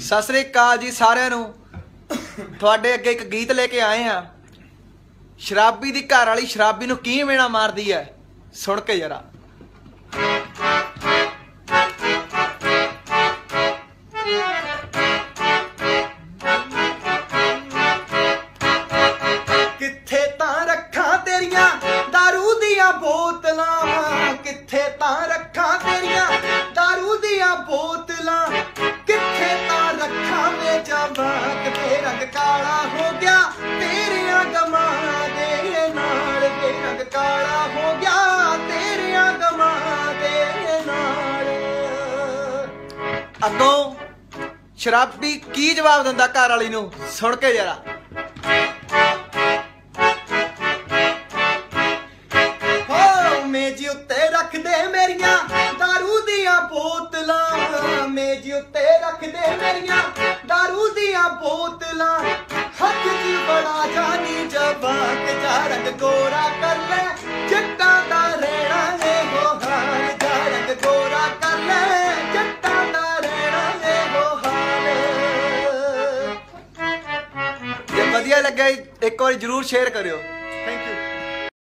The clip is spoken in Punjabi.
ਸਤਿ ਸ੍ਰੀ ਅਕਾਲ ਜੀ ਸਾਰਿਆਂ ਨੂੰ ਤੁਹਾਡੇ ਅੱਗੇ ਇੱਕ ਗੀਤ ਲੈ ਕੇ ਆਏ ਆ ਸ਼ਰਾਬੀ ਦੀ ਘਰ ਵਾਲੀ ਸ਼ਰਾਬੀ ਨੂੰ ਕੀ ਮੇਣਾ ਮਾਰਦੀ ਐ ਸੁਣ ਕੇ ਜਰਾ ਕਿੱਥੇ ਤਾਂ ਰੱਖਾਂ ਤੇਰੀਆਂ दारू ਦੀਆਂ ਬੋਤਲਾਂ ਕਿੱਥੇ ਤਾਂ ਰੱਖਾਂ ਤੇਰੀਆਂ दारू ਦੀਆਂ ਬੋਤਲਾਂ ਅੱਗੋਂ ਸ਼ਰਾਬੀ ਕੀ ਜਵਾਬ ਦਿੰਦਾ ਘਰ ਵਾਲੀ ਨੂੰ ਸੁਣ ਕੇ ਜਰਾ ਹੋ ਮੇਜ ਉੱਤੇ ਰੱਖ ਦੇ ਮੇਰੀਆਂ दारू ਦੀਆਂ ਬੋਤਲਾਂ ਮੇਜ ਉੱਤੇ ਰੱਖ ਦੇ ਮੇਰੀਆਂ दारू ਦੀਆਂ ਬੋਤਲਾਂ ਹੱਥ ਦੀ ਬੜਾ ਜਾਨੀ ਜਵਾਕ ਜਾ ਰੰਗ ਗੋਰਾ ਕਰ ਲੱਗਿਆ ਇੱਕ ਵਾਰੀ ਜਰੂਰ ਸ਼ੇਅਰ ਕਰਿਓ। Thank you